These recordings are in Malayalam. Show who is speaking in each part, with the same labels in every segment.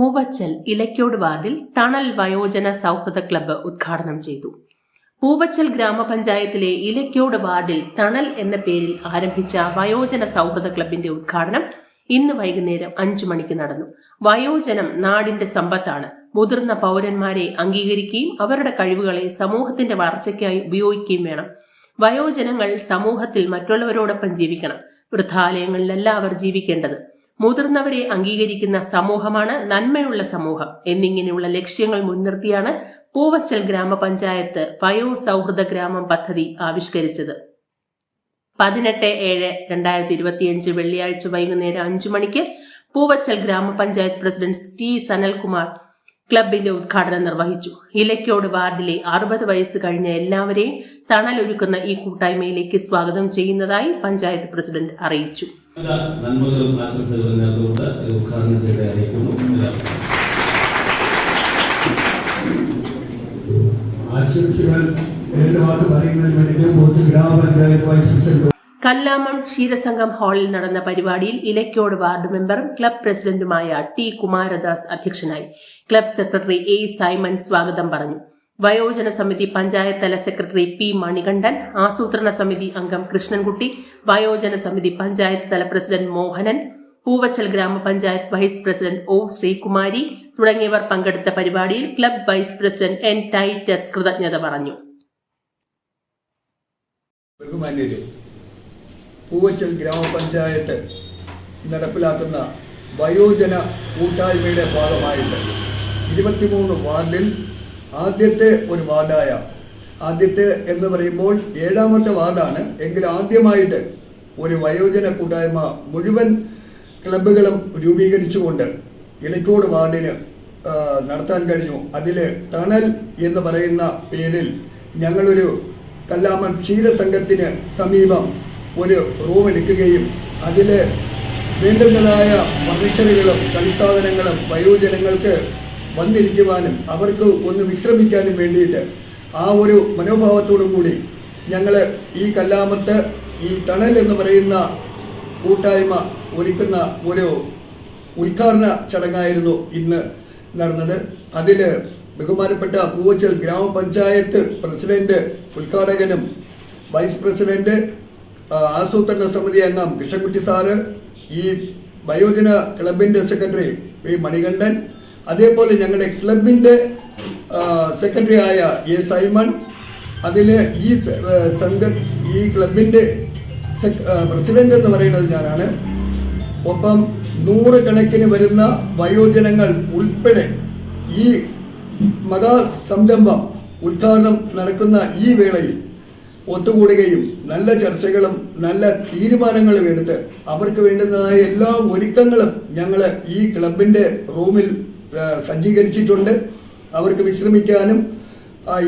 Speaker 1: പൂവച്ചൽ ഇലക്കോട് വാർഡിൽ തണൽ വയോജന സൗഹൃദ ക്ലബ്ബ് ഉദ്ഘാടനം ചെയ്തു. പൂവച്ചൽ ഗ്രാമപഞ്ചായത്തിലെ ഇലക്കോട് വാർഡിൽ തണൽ എന്ന പേരിൽ ആരംഭിച്ച വയോജന സൗഹൃദ ക്ലബിന്റെ ഉദ്ഘാടനം ഇന്ന് വൈകുന്നേരം അഞ്ചു മണിക്ക് നടന്നു. വയോജനം നാടിന്റെ സമ്പത്താണ്. മുതിർന്ന പൗരന്മാരെ അംഗീകരിക്കുകയും അവരുടെ കഴിവുകളെ സമൂഹത്തിന്റെ വളർച്ചയ്ക്കായി ഉപയോഗിക്കുകയും വേണം. വയോജനങ്ങൾ സമൂഹത്തിൽ മറ്റുള്ളവരോടൊപ്പം ജീവിക്കണം. വൃദ്ധാലയങ്ങളിലല്ല അവർ ജീവിക്കേണ്ടത്. മുതിർന്നവരെ അംഗീകരിക്കുന്ന സമൂഹമാണ് നന്മയുള്ള സമൂഹം. എന്നിങ്ങനെയുള്ള ലക്ഷ്യങ്ങൾ മുൻനിർത്തിയാണ് പൂവച്ചൽ ഗ്രാമപഞ്ചായത്ത് വയോ സൗഹൃദ ഗ്രാമം പദ്ധതി ആവിഷ്കരിച്ചത്. പതിനെട്ട് ഏഴ് രണ്ടായിരത്തി ഇരുപത്തിയഞ്ച് വെള്ളിയാഴ്ച വൈകുന്നേരം അഞ്ചു മണിക്ക് പൂവച്ചൽ ഗ്രാമപഞ്ചായത്ത് പ്രസിഡന്റ് ടി സനൽകുമാർ ക്ലബിന്റെ ഉദ്ഘാടനം നിർവഹിച്ചു. ഇലക്കോട് വാർഡിലെ അറുപത് വയസ്സ് കഴിഞ്ഞ എല്ലാവരെയും തണലൊരുക്കുന്ന ഈ കൂട്ടായ്മയിലേക്ക് സ്വാഗതം ചെയ്യുന്നതായി പഞ്ചായത്ത് പ്രസിഡന്റ് അറിയിച്ചു.
Speaker 2: നന്മകളും ആശംസകളും നേർന്നുകൊണ്ട് ഇത് ഉദ്ഘാടനം ചെയ്ത് അറിയിക്കുന്നു.
Speaker 3: ആശംസകൾ പറയുന്നതിന് വേണ്ടിയിട്ട് ഗ്രാമപഞ്ചായത്ത് വൈസ് പ്രസിഡന്റ്
Speaker 1: കല്ലാമം ക്ഷീരസംഘം ഹാളിൽ നടന്ന പരിപാടിയിൽ ഇലക്കോട് വാർഡ് മെമ്പറും ക്ലബ് പ്രസിഡന്റുമായ ടി കുമാരദാസ് അധ്യക്ഷനായി. ക്ലബ് സെക്രട്ടറി എ സൈമൺ സ്വാഗതം പറഞ്ഞു. വയോജന സമിതി പഞ്ചായത്ത് തല സെക്രട്ടറി പി മണികണ്ഠൻ ആസൂത്രണ സമിതി അംഗം കൃഷ്ണൻകുട്ടി വയോജന സമിതി പഞ്ചായത്ത് തല പ്രസിഡന്റ് മോഹനൻ പൂവച്ചൽ ഗ്രാമപഞ്ചായത്ത് വൈസ് പ്രസിഡന്റ് ഒ ശ്രീകുമാരി തുടങ്ങിയവർ പങ്കെടുത്ത പരിപാടിയിൽ club vice president N Titus കൃതജ്ഞത പറഞ്ഞു.
Speaker 3: പൂവച്ചൽ ഗ്രാമപഞ്ചായത്ത് നടപ്പിലാക്കുന്ന വയോജന കൂട്ടായ്മയുടെ ഭാഗമായിട്ട് ഇരുപത്തിമൂന്ന് വാർഡിൽ ആദ്യത്തെ ഒരു വാർഡായ ആദ്യത്തെ എന്ന് പറയുമ്പോൾ ഏഴാമത്തെ വാർഡാണ്. എങ്കിൽ ആദ്യമായിട്ട് ഒരു വയോജന കൂട്ടായ്മ മുഴുവൻ ക്ലബുകളും രൂപീകരിച്ചുകൊണ്ട് ഇലക്കോട് വാർഡിന് നടത്താൻ കഴിഞ്ഞു. അതിൽ തണൽ എന്ന് പറയുന്ന പേരിൽ ഞങ്ങളൊരു കല്ലാമൺ ക്ഷീരസംഘത്തിന് സമീപം ഒരു റൂം എടുക്കുകയും അതിൽ വേണ്ടുന്നതായ ഫർണിച്ചറുകളും കളിസാധനങ്ങളും വയോജനങ്ങൾക്ക് വന്നിരിക്കുവാനും അവർക്ക് ഒന്ന് വിശ്രമിക്കാനും വേണ്ടിയിട്ട് ആ ഒരു മനോഭാവത്തോടും കൂടി ഞങ്ങൾ ഈ കല്ലാമത്ത് ഈ തണൽ എന്ന് പറയുന്ന കൂട്ടായ്മ ഒരുക്കുന്ന ഒരു ഉദ്ഘാടന ചടങ്ങായിരുന്നു ഇന്ന് നടന്നത്. അതിൽ ബഹുമാനപ്പെട്ട പൂവച്ചൽ ഗ്രാമപഞ്ചായത്ത് പ്രസിഡന്റ് ഉദ്ഘാടകനും വൈസ് പ്രസിഡന്റ് ആസൂത്രണ സമിതി അംഗം കൃഷ്ണൻകുട്ടി സാറ് ഈ വയോജന ക്ലബിന്റെ സെക്രട്ടറി പി മണികണ്ഠൻ അതേപോലെ ഞങ്ങളുടെ ക്ലബിന്റെ സെക്രട്ടറി ആയ എ സൈമൺ അതിലെ ഈ സംഘ ഈ ക്ലബിന്റെ പ്രസിഡന്റ് എന്ന് പറയുന്നത് ഞാനാണ്. ഒപ്പം നൂറുകണക്കിന് വരുന്ന വയോജനങ്ങൾ ഉൾപ്പെടെ ഈ മഹാ സംരംഭം ഉദ്ഘാടനം നടക്കുന്ന ഈ വേളയിൽ ഒത്തുകൂടുകയും നല്ല ചർച്ചകളും നല്ല തീരുമാനങ്ങളും എടുത്ത് അവർക്ക് വേണ്ടുന്നതായ എല്ലാ ഒരുക്കങ്ങളും ഞങ്ങൾ ഈ ക്ലബിന്റെ റൂമിൽ സജ്ജീകരിച്ചിട്ടുണ്ട്. അവർക്ക് വിശ്രമിക്കാനും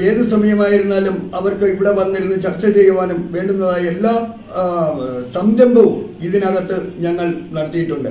Speaker 3: ഏത് സമയമായിരുന്നാലും അവർക്ക് ഇവിടെ വന്നിരുന്ന് ചർച്ച ചെയ്യുവാനും വേണ്ടുന്നതായ എല്ലാ സംരംഭവും ഇതിനകത്ത് ഞങ്ങൾ നടത്തിയിട്ടുണ്ട്.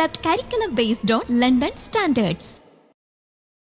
Speaker 4: developed curriculum based on London standards